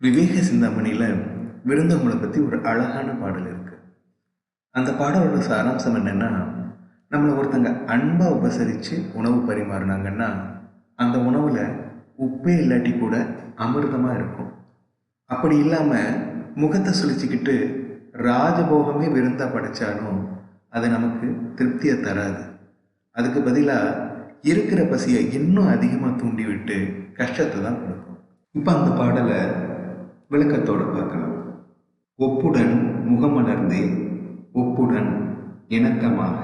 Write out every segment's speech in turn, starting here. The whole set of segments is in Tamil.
விவேக சிந்தாமணியில் விருந்தவங்களை பற்றி ஒரு அழகான பாடல் இருக்குது அந்த பாடலோட சாராம்சம் என்னன்னா நம்மளை ஒருத்தங்க அன்பாக உபசரித்து உணவு பரிமாறினாங்கன்னா அந்த உணவில் உப்பே இல்லாட்டி கூட அமிர்தமாக இருக்கும். அப்படி இல்லாமல் முகத்தை சுழிச்சிக்கிட்டு ராஜபோகமே விருந்தாக படைச்சாலும் அது நமக்கு திருப்தியை தராது. அதுக்கு பதிலாக இருக்கிற பசியை இன்னும் அதிகமாக தூண்டிவிட்டு கஷ்டத்தை தான் கொடுக்கும். இப்போ அந்த பாடலை விளக்கத்தோடு பார்க்கலாம். ஒப்புடன் முகமலர்ந்தே ஒப்புடன் இணக்கமாக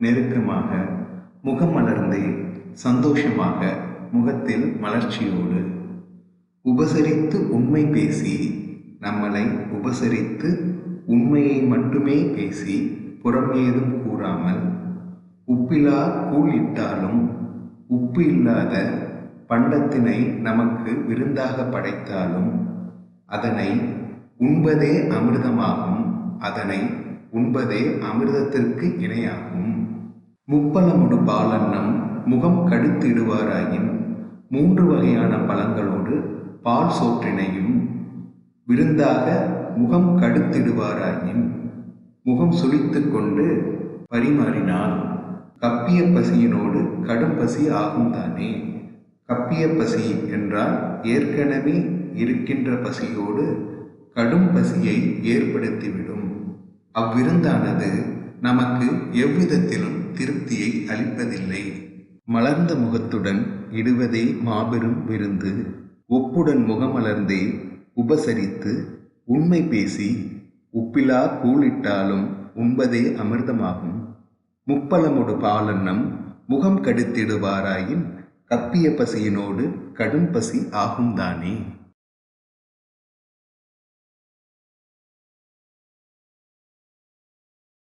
நெருக்கமாக முகமலர்ந்து சந்தோஷமாக முகத்தில் மலர்ச்சியோடு உபசரித்து உண்மை பேசி நம்மளை உபசரித்து உண்மையை மட்டுமே பேசி புறம் ஏதும் கூறாமல் உப்பிலா கூழ் இட்டாலும் உப்பு இல்லாத பண்டத்தினை நமக்கு விருந்தாக படைத்தாலும் அதனை உண்பதே அமிர்தமாகும் அதனை உண்பதே அமிர்தத்திற்கு இணையாகும். முப்பலமுடு பாலன்னம் முகம் கடுத்திடுவாராயின் மூன்று வகையான பழங்களோடு பால் சோற்றினையும் விருந்தாக முகம் கடுத்திடுவாராயின் முகம் சுழித்து கொண்டு பரிமாறினால் கப்பிய பசியினோடு கடும் பசி ஆகும் தானே கப்பிய பசி என்றால் ஏற்கனவே இருக்கின்ற பசியோடு கடும் பசியை ஏற்படுத்திவிடும். அவ்விருந்தானது நமக்கு எவ்விதத்திலும் திருப்தியை அளிப்பதில்லை. மலர்ந்த முகத்துடன் இடுவதே மாபெரும் விருந்து. ஒப்புடன் முகமலர்ந்தே உபசரித்து உண்மை பேசி உப்பிலா கூழிட்டாலும் உண்பதே அமிர்தமாகும். முப்பலமுடு பாலன்னம் முகம் கடுத்திடுவாராயின் கப்பிய பசியினோடு கடும் பசி ஆகும்தானே.